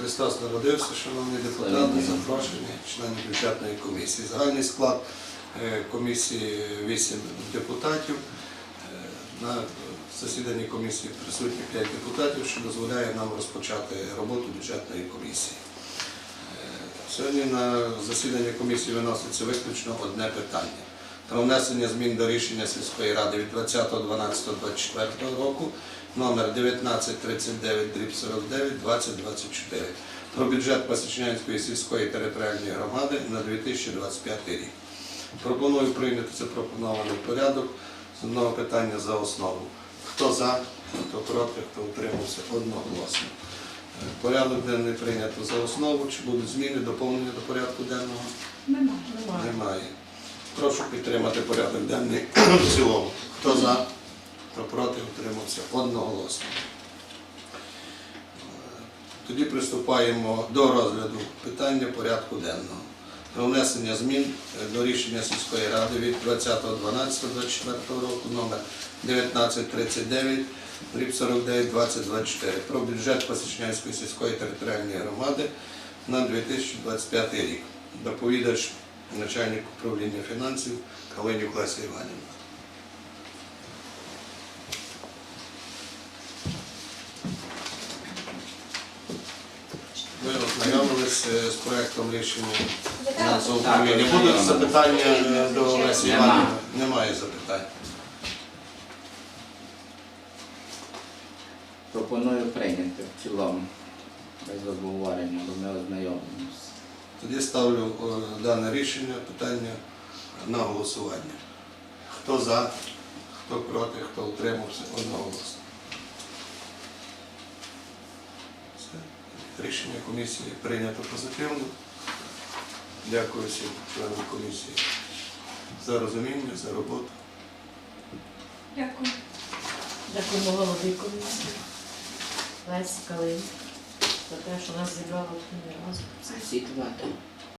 Христос народився, шановні депутати, запрошені, члени бюджетної комісії. Загальний склад е, комісії 8 депутатів. Е, На засіданні комісії присутні 5 депутатів, що дозволяє нам розпочати роботу бюджетної комісії. Е, Сьогодні на засіданні комісії виноситься виключно одне питання про внесення змін до рішення сільської ради від 20.12.24 року номер 1939 дріб 49 2024 про бюджет Пасічнянської сільської територіальної громади на 2025 рік. Пропоную прийняти запропонований порядок з одного питання за основу. Хто за, хто проти, хто утримався одноголосно. Порядок денний прийнято за основу. Чи будуть зміни, доповнення до порядку денного? Немає. Немає. Прошу підтримати порядок денний в цілому. Хто за, хто проти, утримався одноголосно. Тоді приступаємо до розгляду питання порядку денного. Про внесення змін до рішення сільської ради від 20.12.24 року номер 1939 дріб 49 2024 про бюджет Пасічнянської сільської територіальної громади на 2025 рік. Доповідач начальник управління фінансів Калинюк Леся Іванівна. Ви ознайомились е, з проектом рішення фінансового управління. Будуть запитання до Лесі. Іванівни? Немає запитань. Пропоную прийняти в цілому. Без обговорення, бо ми ознайомимося. Тоді ставлю е, дане рішення, питання на голосування. Хто за, хто проти, хто утримався, одноголосно. Рішення комісії прийнято позитивно. Дякую всім членам комісії за розуміння, за роботу. Дякую. Дякуємо голові комісії. Лесі Калин за те, що нас зібрало тут разом. Всі два.